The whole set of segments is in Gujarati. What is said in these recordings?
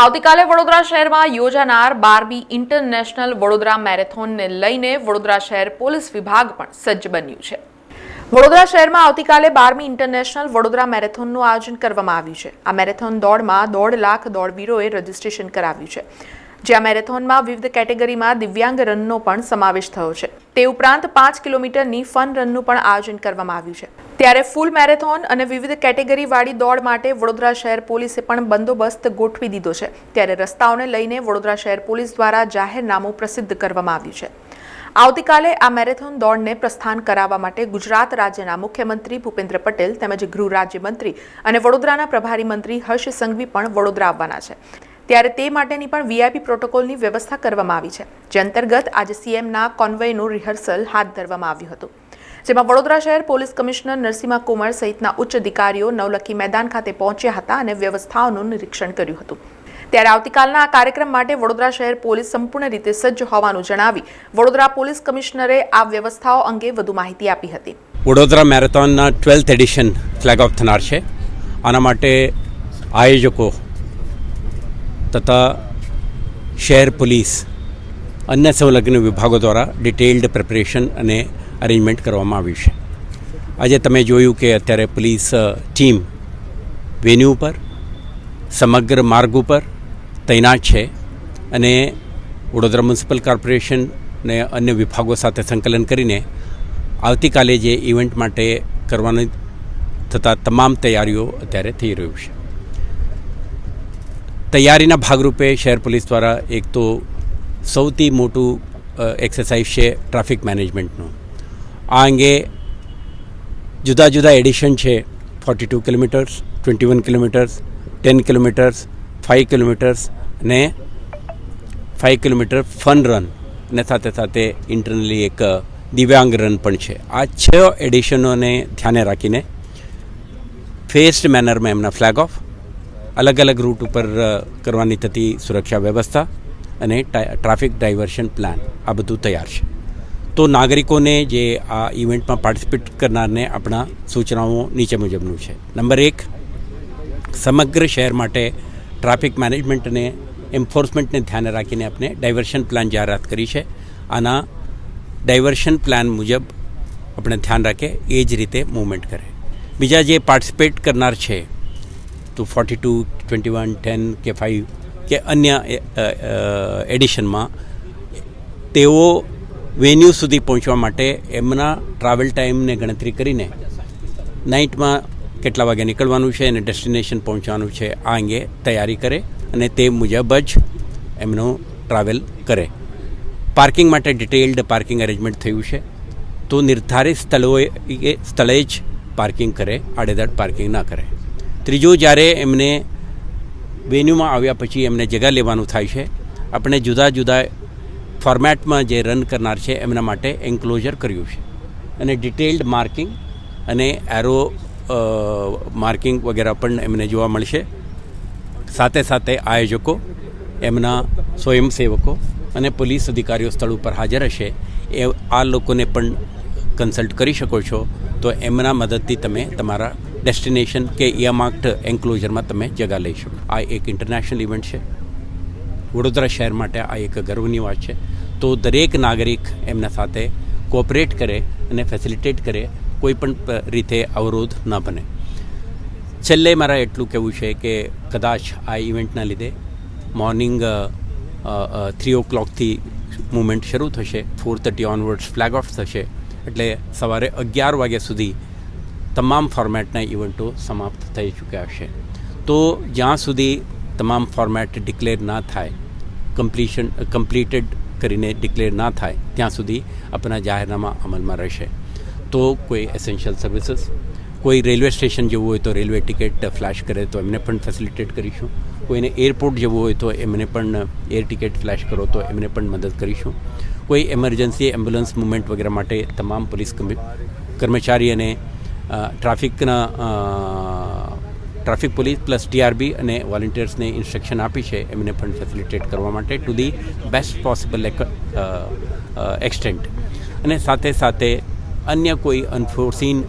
આવતીકાલે વડોદરા શહેરમાં યોજાનાર બારમી ઇન્ટરનેશનલ વડોદરા મેરેથોનને લઈને વડોદરા શહેર પોલીસ વિભાગ પણ સજ્જ બન્યું છે. વડોદરા શહેરમાં આવતીકાલે બારમી ઇન્ટરનેશનલ વડોદરા મેરેથોનનું આયોજન કરવામાં આવ્યું છે. આ મેરેથોન દોડમાં દોઢ લાખ દોડવીરોએ રજીસ્ટ્રેશન કરાવ્યું છે. જ્યાં મેરેથોનમાં વિવિધ કેટેગરીમાં દિવ્યાંગ રનનો પણ સમાવેશ થયો છે. તે ઉપરાંત પાંચ કિલોમીટરની ફન રનનું પણ આયોજન કરવામાં આવ્યું છે. ત્યારે ફૂલ મેરેથોન અને વિવિધ કેટેગરીવાળી દોડ માટે વડોદરા શહેર પોલીસે પણ બંદોબસ્ત ગોઠવી દીધો છે. ત્યારે રસ્તાઓને લઈને વડોદરા શહેર પોલીસ દ્વારા જાહેરનામું પ્રસિદ્ધ કરવામાં આવ્યું છે. આવતીકાલે આ મેરેથોન દોડને પ્રસ્થાન કરાવવા માટે ગુજરાત રાજ્યના મુખ્યમંત્રી ભૂપેન્દ્ર પટેલ તેમજ ગૃહ રાજ્યમંત્રી અને વડોદરાના પ્રભારી મંત્રી હર્ષ સંઘવી પણ વડોદરા આવવાના છે. ત્યારે તે માટેની પણ વીઆઈપી પ્રોટોકોલની વ્યવસ્થા કરવામાં આવી છે. જે અંતર્ગત આજે સીએમના કોન્વેયનું રિહર્સલ હાથ ધરવામાં આવ્યું હતું. જેમાં વડોદરા શહેર પોલીસ કમિશનર નરસિંહા કુમાર સહિતના ઉચ્ચ અધિકારીઓ નવલખી મેદાન ખાતે પહોંચ્યા હતા અને વ્યવસ્થાઓનું નિરીક્ષણ કર્યું હતું. ત્યારે આવતીકાલના આ કાર્યક્રમ માટે વડોદરા શહેર પોલીસ સંપૂર્ણ રીતે સજ્જ હોવાનું જણાવી વડોદરા પોલીસ કમિશનરે આ વ્યવસ્થાઓ અંગે વધુ માહિતી આપી હતી. વડોદરા મેરેથોનના ટ્વેલ્થ એડિશન ફ્લેગ ઓફ થનાર છે. આના માટે આયોજકો તથા શહેર પોલીસ અન્ય સંલગ્ન વિભાગો દ્વારા ડિટેલ્ડ પ્રિપરેશન અને અરેન્જમેન્ટ કરવામાં આવ્યું છે. આજે તમે જોયું કે અત્યારે પોલીસ ટીમ વેન્યુ ઉપર, સમગ્ર માર્ગ ઉપર તૈનાત છે અને વડોદરા મ્યુનિસિપલ કોર્પોરેશન ને અન્ય વિભાગો સાથે સંકલન કરીને આવતીકાલે જે ઇવેન્ટ માટે કરવાની થતા તમામ તૈયારીઓ અત્યારે થઈ રહ્યું છે. તૈયારીના ભાગરૂપે શહેર પોલીસ દ્વારા એક તો સૌથી મોટું એક્સરસાઇઝ છે ટ્રાફિક મેનેજમેન્ટનું આ અંગે જુદા જુદા એડિશન છે forty two kilometres twenty one kilometres ten kilometres five kilometres અને ફાઇવ કિલોમીટર ફન રન અને સાથે સાથે ઇન્ટરનલી એક દિવ્યાંગ રન પણ છે. આ છ એડિશનોને ધ્યાને રાખીને ફેસ્ડ મેનરમાં એમના ફ્લેગ ઓફ અલગ અલગ રૂટ ઉપર કરવાની થતી સુરક્ષા વ્યવસ્થા અને ટ્રાફિક ડાયવર્શન પ્લાન આ બધું તૈયાર છે. તો નાગરિકોને જે આ ઇવેન્ટમાં પાર્ટિસિપેટ કરનારને આપણા સૂચનાઓ નીચે મુજબનું છે. નંબર એક, સમગ્ર શહેર માટે ટ્રાફિક મેનેજમેન્ટ અને એન્ફોર્સમેન્ટને ધ્યાને રાખીને આપણે ડાયવર્શન પ્લાન જાહેરાત કરી છે. આના ડાયવર્શન પ્લાન મુજબ આપણે ધ્યાન રાખે એ જ રીતે મૂવમેન્ટ કરે. બીજા જે પાર્ટિસિપેટ કરનાર છે તો forty two twenty one ten કે ફાઇવ કે અન્ય એડિશનમાં તેઓ વેન્યુ સુધી પહોંચવા માટે એમના ટ્રાવેલ ટાઈમને ગણતરી કરીને નાઇટમાં કેટલા વાગે નીકળવાનું છે અને ડેસ્ટિનેશન પહોંચવાનું છે આ અંગે તૈયારી કરે અને તે મુજબ જ એમનું ટ્રાવેલ કરે. પાર્કિંગ માટે ડિટેલ્ડ પાર્કિંગ અરેન્જમેન્ટ થયું છે. તો નિર્ધારિત સ્થળોએ સ્થળે જ પાર્કિંગ કરે, આડેધડ પાર્કિંગ ના કરે. ત્રીજું, જ્યારે એમને વેન્યુમાં આવ્યા પછી એમને જગા લેવાનું થાય છે, આપણે જુદા જુદા ફોર્મેટમાં જે રન કરનાર છે, એમના માટે એન્ક્લોઝર કર્યું છે. અને ડિટેલ્ડ માર્કિંગ અને એરો માર્કિંગ વગેરે પણ એમને જોવા મળશે. સાથે સાથે આયોજકો, એમના સ્વયંસેવકો અને પોલીસ અધિકારીઓ સ્થળ ઉપર હાજર હશે. એ, આ લોકોને પણ કન્સલ્ટ કરી શકો છો. તો એમના મદદથી તમે તમારા ડેસ્ટિનેશન કે ઇયામાર્ક્ડ એન્ક્લોઝરમાં તમે જગા લઈ શકો. આ એક ઇન્ટરનેશનલ ઇવેન્ટ છે. વડોદરા શહેર માટે આ એક ગર્વની વાત છે. તો દરેક નાગરિક એમના સાથે કોઓપરેટ કરે અને ફેસિલિટેટ કરે કોઈ પણ રીતે અવરોધ ન બને. છેલ્લે મારા એટલું કહેવું છે કે કદાચ આ ઇવેન્ટના લીધે મોર્નિંગ થ્રી ઓ ક્લોકથી મુવમેન્ટ શરૂ થશે. Four thirty onwards flag off થશે. એટલે સવારે અગિયાર વાગ્યા સુધી તમામ ફોર્મેટના ઇવેન્ટો સમાપ્ત થઈ ચૂક્યા છે. તો જ્યાં સુધી તમામ ફોર્મેટ ડિક્લેર ના થાય, કમ્પ્લીશન, કમ્પ્લીટેડ કરીને ડિક્લેર ના થાય, ત્યાં સુધી આપણા જાહેરનામા અમલમાં રહેશે. તો કોઈ એસેન્શિયલ સર્વિસીસ કોઈ રેલવે સ્ટેશન જવું હોય તો રેલવે ટિકિટ ફ્લેશ કરે તો એમને પણ ફેસિલિટેટ કરીશું. કોઈને એરપોર્ટ જવું હોય તો એમને પણ એર ટિકિટ ફ્લેશ કરો તો એમને પણ મદદ કરીશું. કોઈ એમરજન્સી એમ્બ્યુલન્સ મુવમેન્ટ વગેરે માટે તમામ પોલીસ કર્મચારી અને ટ્રાફિકના ટ્રાફિક પોલીસ પ્લસ ટીઆરબી અને વોલેન્ટિયર્સને ઇન્સ્ટ્રક્શન આપી છે એમને પણ ફેસિલિટેટ કરવા માટે to the best possible extent અને સાથે સાથે અન્ય કોઈ અનફોર્સીન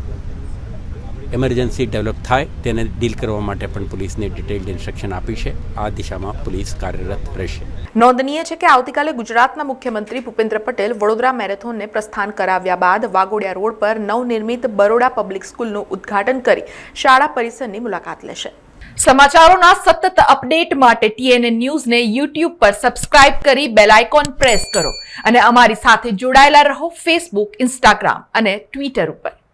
એમરજન્સી ડેવલપ થાય, તેને ડીલ કરવા માટે પણ પોલીસને ડિટેલ્ડ ઇન્સ્ટ્રક્શન આપી છે. આ દિશામાં પોલીસ કાર્યરત રહેશે. નોંધનીય છે કે આવતીકાલે ગુજરાતના મુખ્યમંત્રી ભૂપેન્દ્ર પટેલ વડોદરા મેરેથોનને પ્રસ્થાન કરાવ્યા બાદ વાગોડિયા રોડ પર નવનિર્મિત બરોડા પબ્લિક સ્કૂલનું ઉદ્ઘાટન કરી શાળા પરિસરની મુલાકાત લેશે. સમાચારોના સતત અપડેટ માટે ટીએનએ ન્યૂઝને યુટ્યુબ પર સબસ્ક્રાઇબ કરી બેલ આઇકોન પ્રેસ કરો અને અમારી સાથે જોડાયેલા રહો ફેસબુક ઇન્સ્ટાગ્રામ અને ટ્વિટર ઉપર.